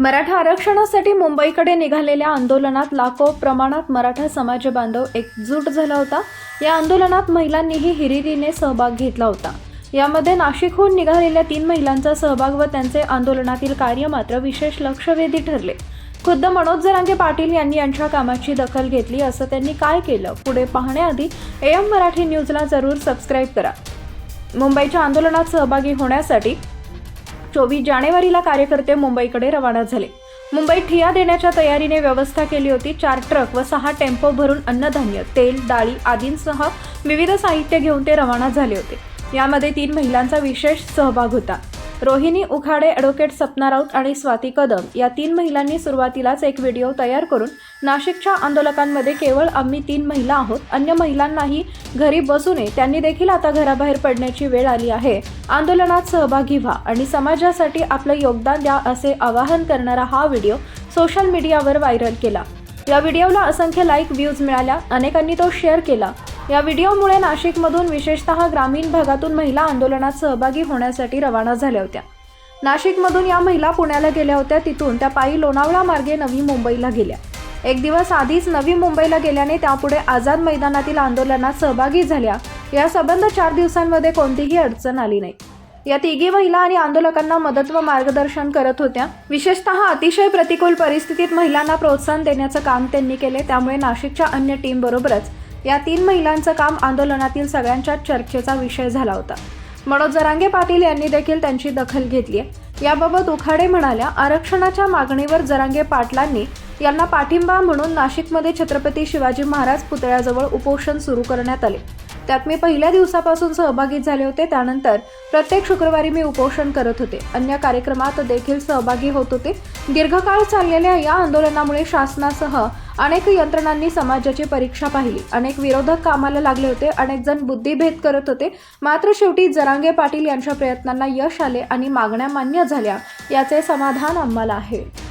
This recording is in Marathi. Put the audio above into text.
मराठा आरक्षणासाठी मुंबईकडे निघालेल्या आंदोलनात लाखो प्रमाणात मराठा समाज बांधव एकजूट झाला होता. या आंदोलनात महिलांनीही हिरिरीने सहभाग घेतला होता. यामध्ये नाशिकहून निघालेल्या तीन महिलांचा सहभाग व त्यांचे आंदोलनातील कार्य मात्र विशेष लक्षवेधी ठरले. खुद्द मनोज जरांगे पाटील यांनी यांच्या कामाची दखल घेतली असं त्यांनी काय केलं? पुढे पाहण्याआधी एम मराठी न्यूजला जरूर सबस्क्राईब करा. मुंबईच्या आंदोलनात सहभागी होण्यासाठी चोवीस जानेवारीला कार्यकर्ते मुंबईकडे रवाना झाले. मुंबईत ठिया देण्याच्या तयारीने व्यवस्था केली होती. चार ट्रक व सहा टेम्पो भरून अन्नधान्य तेल डाळी आदींसह विविध साहित्य घेऊन ते रवाना झाले होते. यामध्ये तीन महिलांचा विशेष सहभाग होता. रोहिणी उखाडे ॲडव्होकेट सपना राऊत आणि स्वाती कदम या तीन महिलांनी सुरुवातीलाच एक व्हिडिओ तयार करून नाशिकच्या आंदोलकांमध्ये केवळ आम्ही तीन महिला आहोत अन्य महिलांनाही घरी बसू नये त्यांनी देखील आता घराबाहेर पडण्याची वेळ आली आहे. आंदोलनात सहभागी व्हा आणि समाजासाठी आपलं योगदान द्या असे आवाहन करणारा हा व्हिडिओ सोशल मीडियावर व्हायरल केला. या व्हिडिओला असंख्य लाईक व्ह्यूज मिळाल्या. अनेकांनी तो शेअर केला. या व्हिडिओमुळे नाशिकमधून विशेषतः ग्रामीण भागातून महिला आंदोलनात सहभागी होण्यासाठी रवाना झाल्या होत्या. नाशिकमधून या महिला पुण्याला गेल्या होत्या. तिथून त्या पायी लोणावळा मार्गे नवी मुंबईला गेल्या. एक दिवस आधीच नवी मुंबईला गेल्याने त्यापुढे आझाद मैदानातील आंदोलनात सहभागी झाल्या. या संबंध चार दिवसांमध्ये कोणतीही अडचण आली नाही. या तिघी महिला आणि आंदोलकांना मदत व मार्गदर्शन करत होत्या. विशेषतः अतिशय प्रतिकूल परिस्थितीत महिलांना प्रोत्साहन देण्याचं काम त्यांनी केले. त्यामुळे नाशिकच्या अन्य टीमबरोबरच या तीन महिलांचं काम आंदोलनातील सगळ्यांच्या चर्चेचा विषय झाला होता. मनोज जरांगे पाटील यांनी देखील त्यांची दखल घेतली आहे. याबाबत उखाडे म्हणाल्या आरक्षणाच्या मागणीवर जरांगे पाटलांनी यांना पाठिंबा म्हणून नाशिकमध्ये छत्रपती शिवाजी महाराज पुतळ्याजवळ उपोषण सुरू करण्यात आले. त्यात मी पहिल्या दिवसापासून सहभागी झाले होते त्यानंतर प्रत्येक शुक्रवारी मी उपोषण करत होते. अन्य कार्यक्रमात देखील सहभागी होत होते. दीर्घकाळ चाललेल्या या आंदोलनामुळे शासनासह अनेक यंत्रणांनी समाजाची परीक्षा पाहिली. अनेक विरोधक कामाला लागले होते. अनेक जण बुद्धिभेद करत होते. मात्र शेवटी जरांगे पाटील यांच्या प्रयत्नांना यश आले आणि मागण्या मान्य झाल्या. याचे समाधान आम्हाला आहे.